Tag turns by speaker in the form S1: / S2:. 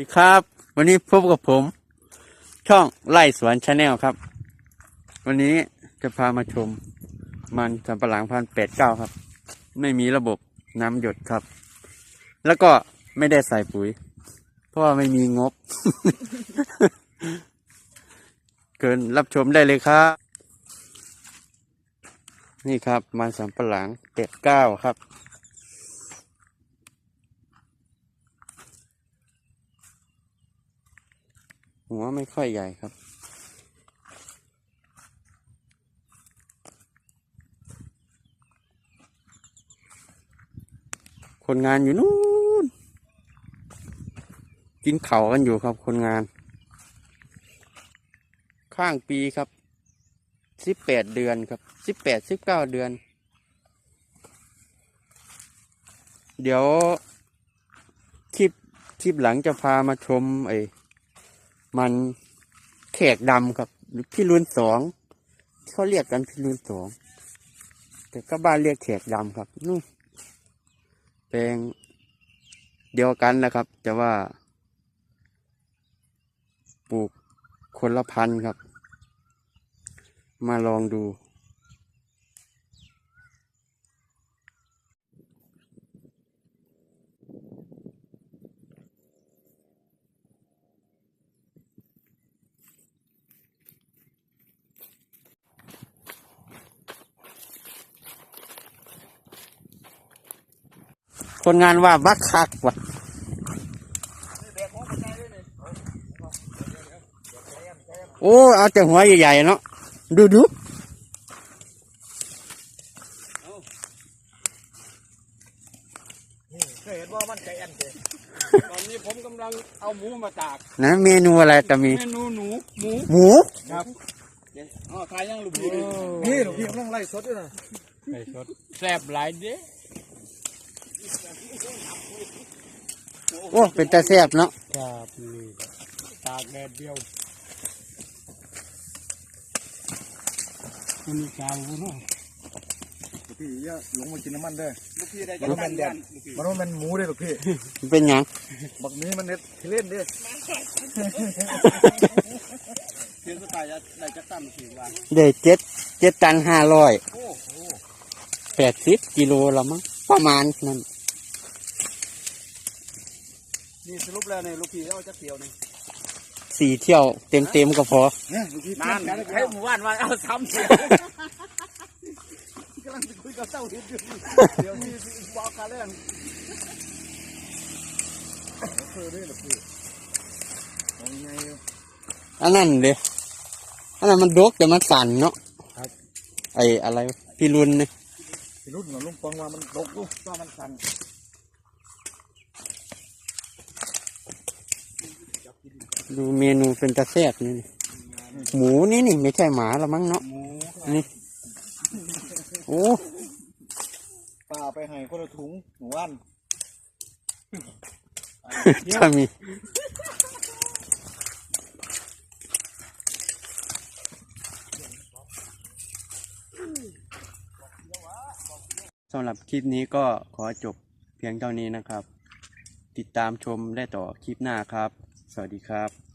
S1: สวัสดีครับ วันนี้พบกับผม ช่องไล่สวนชาแนลครับ วันนี้จะพามาชม มันสำปะหลังพันแปดเก้าครับ ไม่มีระบบน้ำหยดครับ แล้วก็ไม่ได้ใส่ปุ๋ย เพราะว่าไม่มีงบ เกินรับชมได้เลยครับ นี่ครับมันสำปะหลังแปดเก้าครับ หัวไม่ค่อยใหญ่ครับ คนงานอยู่นู้นกินเข่ากันอยู่ครับคนงาน ข้างปีครับสิบแปดเดือนครับสิบแปดสิบเก้าเดือน เดี๋ยว คลิป คลิปหลังจะพามาชมไอ มันแขกดำครับหรือพี่รุนสองเขาเรียกกันพี่รุนสองแต่ก็บ้านเรียกแขกดำครับนู่นแปลงเดียวกันนะครับ แต่ว่า ปลูกคนละพันครับ มาลองดู คนงานว่าบักคักว่ะโอ้เอาแต่หัวใหญ่ๆเนาะดูดู
S2: เคยเห็นว่ามันใจแอนเจ
S3: ตอนนี้ผมกำลังเอาหมูมาตาก
S1: นะเมนูอะไรจะมี
S3: เมนูหนูหมู
S1: หมู
S3: ครับอ๋อทายยังลูกพี่
S2: นี่หลวงพี่กำลังไล่สดด้วยนะ
S3: ไก่สดแซ่บหลายเด้
S1: โอ้เป็นตาแซ่บเนาะ
S3: ครับนี่ตากแดดเดียวคุณกาวเนาะ
S2: หลวงพี่อย่าหลงมากินน้ำมันเด้อ
S3: ลูกพี่ได้
S2: มันต้องเป็นแดดมันต้องเป็นหมูเด้อหลวงพี่
S1: เป็นหยัง
S2: บักนี้มันเน็ตที่เล่นเด้อ
S3: เพียงสไตล์จะได้จะตั้มสี่วัน
S1: ได้เจ็ดเจ็ดตันห้าร้อย
S3: โอ้โห
S1: แปดสิบกิโลละมั้งประมาณนั้น
S3: นี่สรุปแล้วเนี่ยลูกพี่เอาจะเกี่ยวนี่
S1: สี่เที่ยวเต็มเต็มๆก็พอ
S2: เนี่ยหลวงพี่
S3: นานให้หมู่บ้านว่าเอาซ้ำเสียกำลังจะคุยกับเต้าเห็ดอยู่เดี๋ยวนี้บอกกันเรื่อง
S2: เคยเด้อหลวงพี่เอาไงอยู่
S1: อันนั้นเลยอันนั้นมันดกแต่มันสั่นเนาะไออะไรพี่รุนเนี่ย
S2: พี่รุ่นกับลุงปองว่ามันตกลูกก็มันสั่น
S1: ดูเมนูเป็นตาแซ่บนี่นี่หมูนี่นี่ไม่ใช่หมาละมั้งเนาะ
S3: หมู
S1: นี่โอ้
S2: ป้าไปให้คนละถุงหมูอัน
S1: ถ้ามีสำหรับคลิปนี้ก็ขอจบเพียงเท่านี้นะครับ ติดตามชมได้ต่อคลิปหน้าครับ สวัสดีครับ